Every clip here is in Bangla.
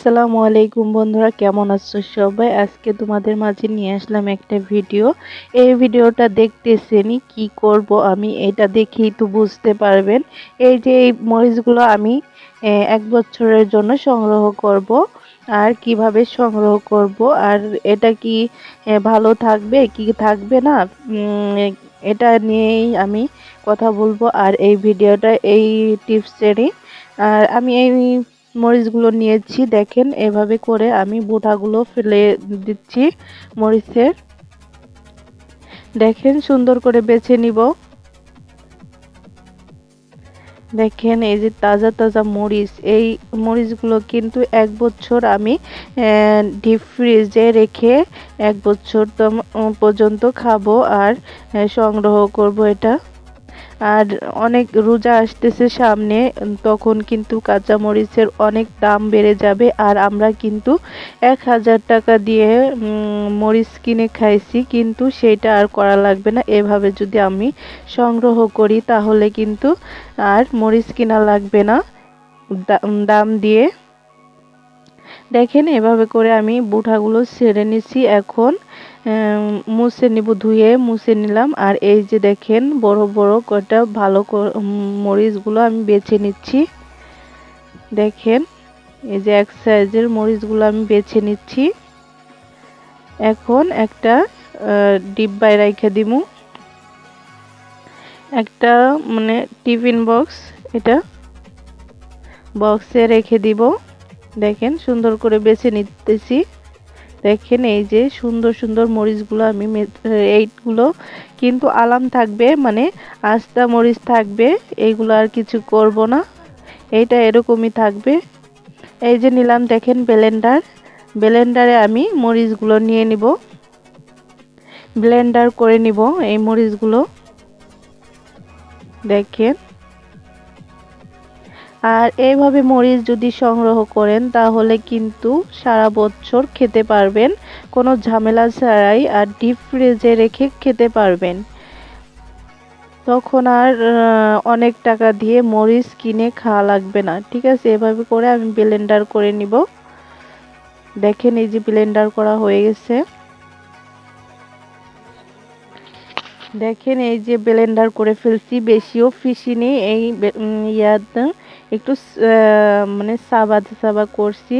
আসসালামু আলাইকুম বন্ধুরা, কেমন আছো সবাই? আজকে তোমাদের মাঝে নিয়ে আসলাম একটা ভিডিও। এই ভিডিওটা দেখতেছেনি কি করব আমি, এটা দেখেই তো বুঝতে পারবেন। এই যে এই মরিচগুলো আমি এক বছরের জন্য সংগ্রহ করব আর কীভাবে সংগ্রহ করব আর এটা কি ভালো থাকবে, কি থাকবে না? এটা নিয়েই আমি কথা বলব। আর এই ভিডিওটা এই টিপসেরই। আর আমি এই মরিচগুলো নিয়েছি, দেখেন, এভাবে করে আমি বুটাগুলো ফেলে দিচ্ছি মরিচের দেখেন, সুন্দর করে বেছে নিব। দেখেন, এই যে তাজা তাজা মরিচ, এই মরিচগুলো কিন্তু এক বছর আমি ডিপ ফ্রিজে রেখে এক বছর পর্যন্ত খাব আর সংগ্রহ করব এটা। আর অনেক রোজা আসতেছে সামনে, তখন কিন্তু কাঁচামরিচের অনেক দাম বেড়ে যাবে। আর আমরা কিন্তু এক হাজার টাকা দিয়ে মরিচ কিনে খাইছি, কিন্তু সেটা আর করা লাগবে না। এভাবে যদি আমি সংগ্রহ করি, তাহলে কিন্তু আর মরিচ কিনা লাগবে না। দাম দিয়ে। দেখেন, এভাবে করে আমি বুঠাগুলো ছেড়ে নিছি। এখন মুছে নিব, ধুয়ে মুছে নিলাম। আর এই যে দেখেন, বড় বড় কটা ভালো মরিচগুলো আমি বেছে নিচ্ছি। দেখেন, এই যে এক সাইজের মরিচগুলো আমি বেছে নিচ্ছি। এখন একটা ডিব্বায় রেখে দিব একটা মানে টিফিন বক্স, এটা বক্সে রেখে দিব। দেখেন, সুন্দর করে বেছে নিতেছি। দেখেন এই যে সুন্দর সুন্দর মরিচগুলো আমি এইগুলো কিন্তু আলাম থাকবে মানে আস্তা মরিচ থাকবে এইগুলো আর কিছু করব না এইটা এরকমই থাকবে। এই যে নিলাম, দেখেন ব্লেন্ডার, ব্লেন্ডারে আমি মরিচগুলো নিয়ে নিব, ব্লেন্ডার করে নিব এই মরিচগুলো। দেখেন। আর এইভাবে মরিচ যদি সংগ্রহ করেন, তাহলে কিন্তু সারা বছর খেতে পারবেন। কোনো ঝামেলা ছাড়াই আর ডিপ ফ্রিজে রেখে খেতে পারবেন। তখন আর অনেক টাকা দিয়ে মরিচ কিনে খাওয়া লাগবে না। ঠিক আছে, এভাবে করে আমি ব্লেন্ডার করে নিব। দেখেন এই যে ব্লেন্ডার করা হয়ে গেছে। দেখেন, এই যে ব্লেন্ডার করে ফেলছি, বেশিও ফিসিনি এই ইয়াতে একটু মানে সাবা সাবা করছি।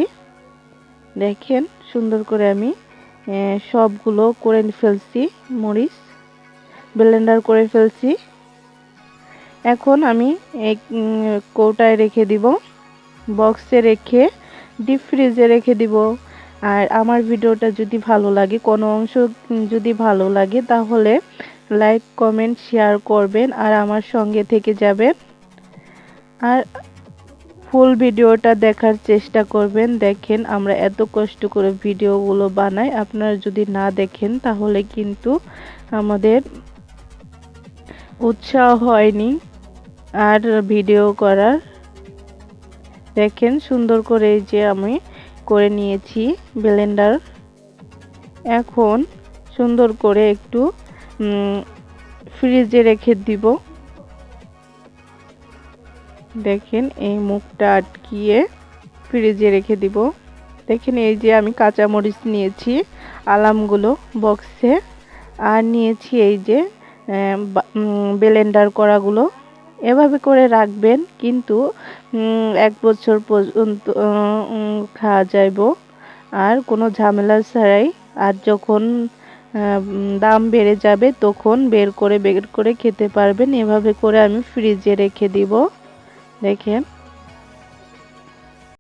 দেখেন, সুন্দর করে আমি সবগুলো করে ফেলছি, মরিচ। ব্লেন্ডার করে ফেলছি। এখন আমি এক কৌটায় রেখে দিব। বক্সে রেখে ডিপ ফ্রিজে রেখে দিব। আর আমার ভিডিওটা যদি ভালো লাগে, কোনো অংশ যদি ভালো লাগে, তাহলে লাইক, কমেন্ট, শেয়ার করবেন আর আমার সঙ্গে থেকে যাবেন। আর ফুল ভিডিওটা দেখার চেষ্টা করবেন। দেখেন আমরা এত কষ্ট করে ভিডিওগুলো বানাই। আপনারা যদি না দেখেন তাহলে কিন্তু আমাদের উৎসাহ হয়নি আর ভিডিও করার। দেখেন সুন্দর করে যে আমি করে নিয়েছি ব্লেন্ডার। এখন সুন্দর করে একটু ফ্রিজে রেখে দিব। দেখেন এই মুখটা আটকিয়ে ফ্রিজে রেখে দিব। দেখেন এই যে আমি কাঁচামরিচ নিয়েছি, আলামগুলো বক্সে আর নিয়েছি এই যে ব্লেন্ডার করাগুলো। এভাবে করে রাখবেন, কিন্তু এক বছর পর্যন্ত খাওয়া যাইব। আর কোনো ঝামেলা ছাড়াই, আর যখন দাম বেড়ে যাবে, তখন বের করে বের করে খেতে পারবেন। এভাবে করে আমি ফ্রিজে রেখে দিব। দেখেন।